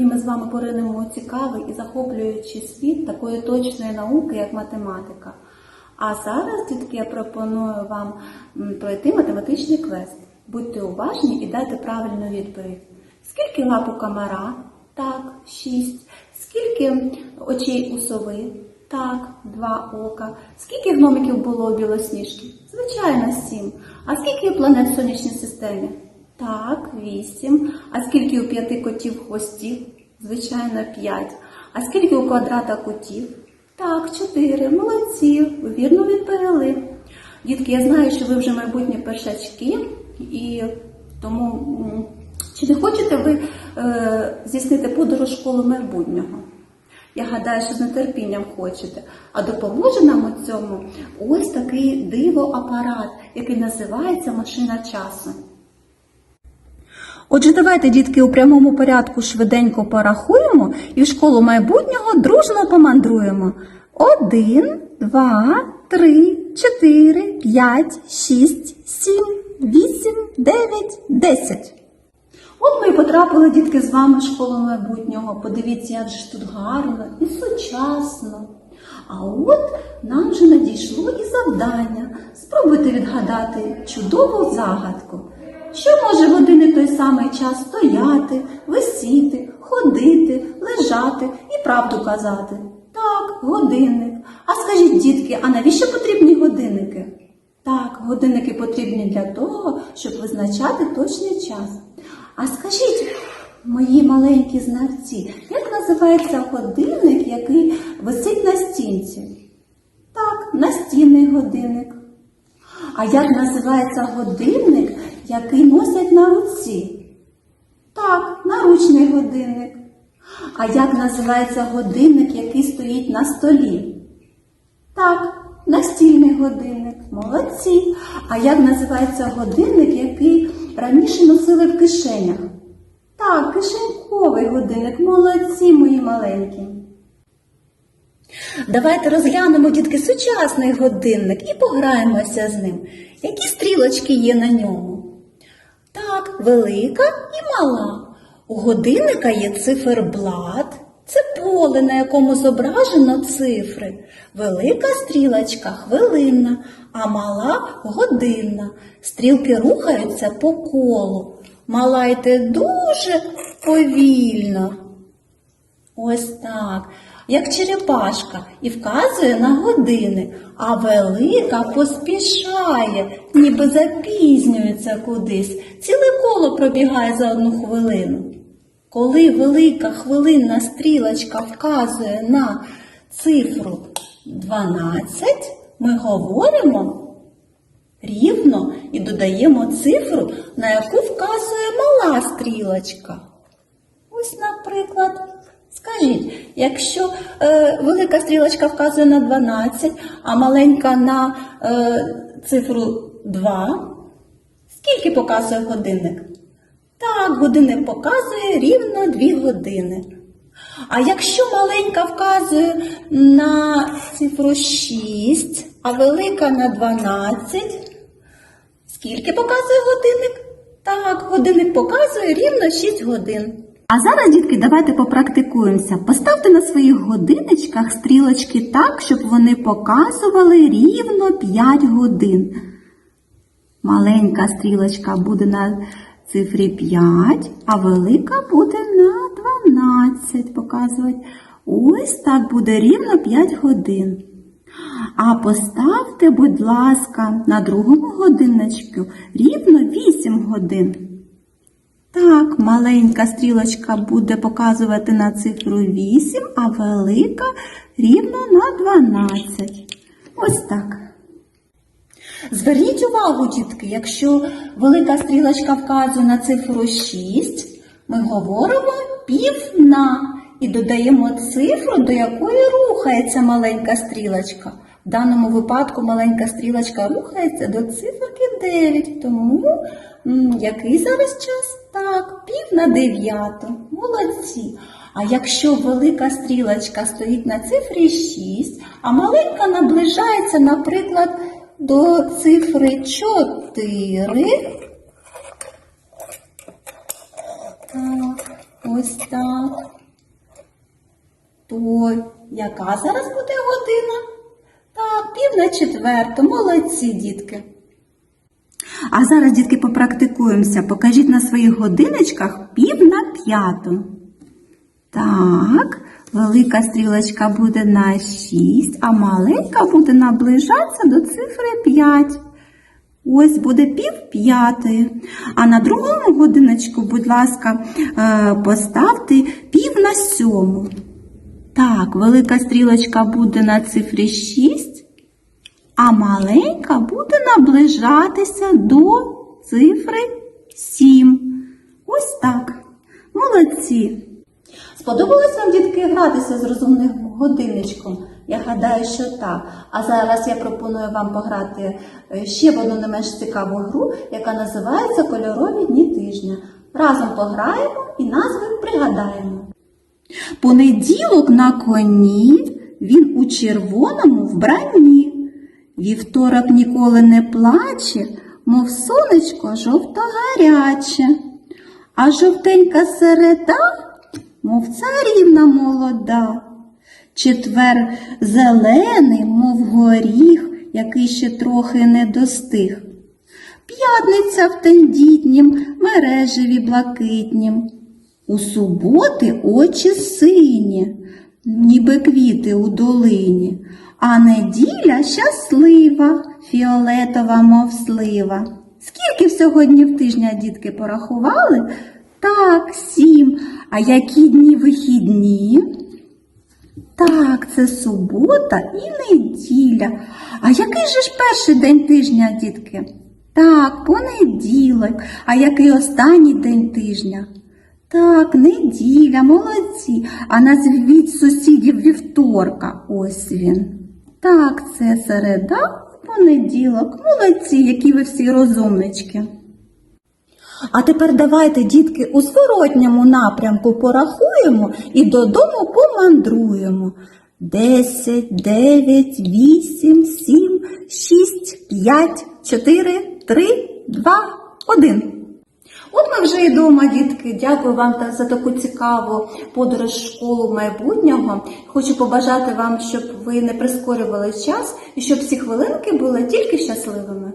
Сьогодні ми з вами поринемо у цікавий і захоплюючий світ такої точної науки, як математика. А зараз, дітки, я пропоную вам пройти математичний квест. Будьте уважні і дайте правильну відповідь. Скільки лап у комара? Так, шість. Скільки очей у сови? Так, два ока. Скільки гномиків було у білосніжки? Звичайно, сім. А скільки планет в сонячній системі? Так, вісім. А скільки у п'яти котів хвостів? Звичайно, п'ять. А скільки у квадрата кутів? Так, чотири. Молодці. Вірно відповіли. Дітки, я знаю, що ви вже майбутні першачки, і тому чи не хочете ви е, здійснити подорож в школу майбутнього? Я гадаю, що з нетерпінням хочете. А допоможе нам у цьому ось такий диво-апарат, який називається машина часу. Отже, давайте, дітки, у прямому порядку швиденько порахуємо і в школу майбутнього дружно помандруємо. Один, два, три, чотири, п'ять, шість, сім, вісім, дев'ять, десять. От ми і потрапили, дітки, з вами в школу майбутнього. Подивіться, як же тут гарно і сучасно. А от нам вже надійшло і завдання. Спробуйте відгадати чудову загадку. Що може в один і той самий час стояти, висіти, ходити, лежати і правду казати? Так, годинник. А скажіть, дітки, а навіщо потрібні годинники? Так, годинники потрібні для того, щоб визначати точний час. А скажіть, мої маленькі знавці, як називається годинник, який висить на стінці? Так, настінний годинник. А як називається годинник, який носять на руці? Так, наручний годинник. А як називається годинник, який стоїть на столі? Так, настільний годинник. Молодці. А як називається годинник, який раніше носили в кишенях? Так, кишеньковий годинник. Молодці, мої маленькі. Давайте розглянемо, дітки, сучасний годинник і пограємося з ним. Які стрілочки є на ньому? Так, велика і мала. У годинника є циферблат. Це поле, на якому зображено цифри. Велика стрілочка хвилинна, а мала годинна. Стрілки рухаються по колу. Мала йде дуже повільно. Ось так, як черепашка, і вказує на години, а велика поспішає, ніби запізнюється кудись. Ціле коло пробігає за одну хвилину. Коли велика хвилинна стрілочка вказує на цифру 12, ми говоримо рівно і додаємо цифру, на яку вказує мала стрілочка. Ось, наприклад, скажіть, якщо е, велика стрілочка вказує на 12, а маленька на е, цифру 2, скільки показує годинник? Так, годинник показує рівно 2 години. А якщо маленька вказує на цифру 6, а велика на 12, скільки показує годинник? Так, годинник показує рівно 6 годин. А зараз, дітки, давайте попрактикуємося. Поставте на своїх годинничках стрілочки так, щоб вони показували рівно 5 годин. Маленька стрілочка буде на цифрі 5, а велика буде на 12 показувати. Ось так буде рівно 5 годин. А поставте, будь ласка, на другому годинничку рівно 8 годин. Так, маленька стрілочка буде показувати на цифру 8, а велика рівно на 12. Ось так. Зверніть увагу, дітки, якщо велика стрілочка вказує на цифру 6, ми говоримо пів на і додаємо цифру, до якої рухається маленька стрілочка. В даному випадку маленька стрілочка рухається до циферки 9. Тому який зараз час? Так, пів на дев'яту. Молодці. А якщо велика стрілочка стоїть на цифрі 6, а маленька наближається, наприклад, до цифри 4. Так, Ось так. То яка зараз буде година? На четверту. Молодці, дітки. А зараз, дітки, попрактикуємося. Покажіть на своїх годиночках пів на п'яту. Так, велика стрілочка буде на 6, а маленька буде наближатися до цифри 5. Ось буде пів п'ятої. А на другому годиночку, будь ласка, е, поставте пів на сьому. Так, велика стрілочка буде на цифрі 6, а маленька буде наближатися до цифри 7. Ось так. Молодці. Сподобалось вам, дітки, гратися з розумним годинничком? Я гадаю, що так. А зараз я пропоную вам пограти е, ще одну не менш цікаву гру, яка називається Кольорові дні тижня. Разом пограємо і назви пригадаємо. Понеділок на коні, він у червоному вбранні. Вівторок ніколи не плаче, мов сонечко жовто-гаряче. А жовтенька середа, мов царівна молода. Четвер зелений, мов горіх, який ще трохи не достиг. П'ятниця в тендітнім, мережеві блакитнім. У суботи очі сині, ніби квіти у долині, а неділя щаслива, фіолетова, мов слива. Скільки всього днів тижня дітки порахували? Так, сім. А які дні вихідні? Так, це субота і неділя. А який же ж перший день тижня, дітки? Так, понеділок. А який останній день тижня? Так, неділя, молодці. А назвіть сусідів вівторка. Ось він. Так, це середа, понеділок. Молодці, які ви всі розумнички. А тепер давайте, дітки, у зворотньому напрямку порахуємо і додому помандруємо. Десять, дев'ять, вісім, сім, шість, п'ять, чотири, три, два, один. От ми вже і дома, дітки. Дякую вам за таку цікаву подорож в школу майбутнього. Хочу побажати вам, щоб ви не прискорювали час і щоб всі хвилинки були тільки щасливими.